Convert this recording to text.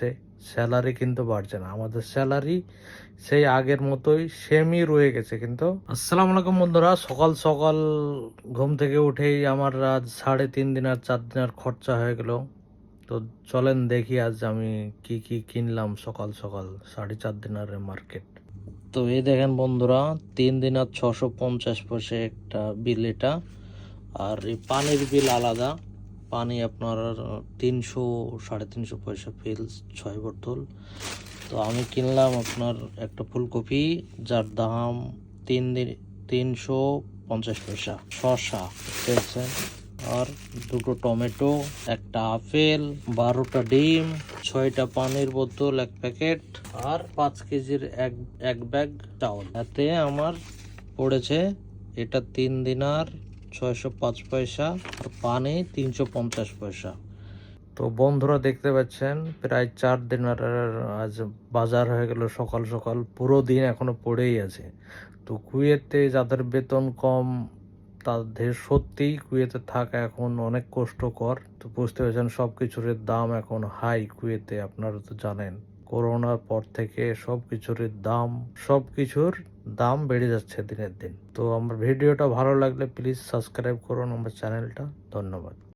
বাড়ছে স্যালারি কিন্তু বাড়ছে না। আমাদের স্যালারি সেই আগের মতোই সেমই রয়ে গেছে কিন্তু। আসসালামু আলাইকুম বন্ধুরা, সকাল সকাল ঘুম থেকে উঠেই আমার আজ সাড়ে তিন দিন আর চার দিন আর খরচা হয়ে গেল। তো চলেন দেখি আজ আমি কি কি কিনলাম সকাল সকাল, সাড়ে চার দিনারের মার্কেট তো এই দেখেন বন্ধুরা, তিন দিন আর ছশো পঞ্চাশ পয়সা একটা বিল এটা। আর এই পানির বিল আলাদা। পানি আপনার তিনশো, সাড়ে তিনশো পয়সা বিল ছয় বোতল। তো আমি কিনলাম আপনার একটা ফুলকপি, যার দাম তিন তিনশো পঞ্চাশ পয়সা, শসা, দেখছেন? আর দুটো টমেটো, একটা আপেল, বারোটা ডিম, ছয়টা পানির বোতল, এক প্যাকেট, আর পাঁচ কেজির এক এক ব্যাগ চাউল। এতে আমার পড়েছে, এটা তিন দিনার ছয়শো পাঁচ পয়সা, আর পানি তিনশো পঞ্চাশ পয়সা। তো বন্ধুরা দেখতে পাচ্ছেন, প্রায় চার দিনের আজ বাজার হয়ে গেল সকাল সকাল, পুরো দিন এখনও পড়েই আছে। তো কুয়েতে যাদের বেতন কম, তাদের সত্যিই কুয়েতে থাকা এখন অনেক কষ্টকর। তো বুঝতে পেরেছেন সব কিছুর দাম এখন হাই কুয়েতে, আপনারা তো জানেন। করোনার পর থেকে সব কিছুর দাম সব কিছুর দাম বেড়ে যাচ্ছে দিনের দিন। তো আমার ভিডিওটা ভালো লাগলে প্লিজ সাবস্ক্রাইব করুন আমার চ্যানেলটা ধন্যবাদ।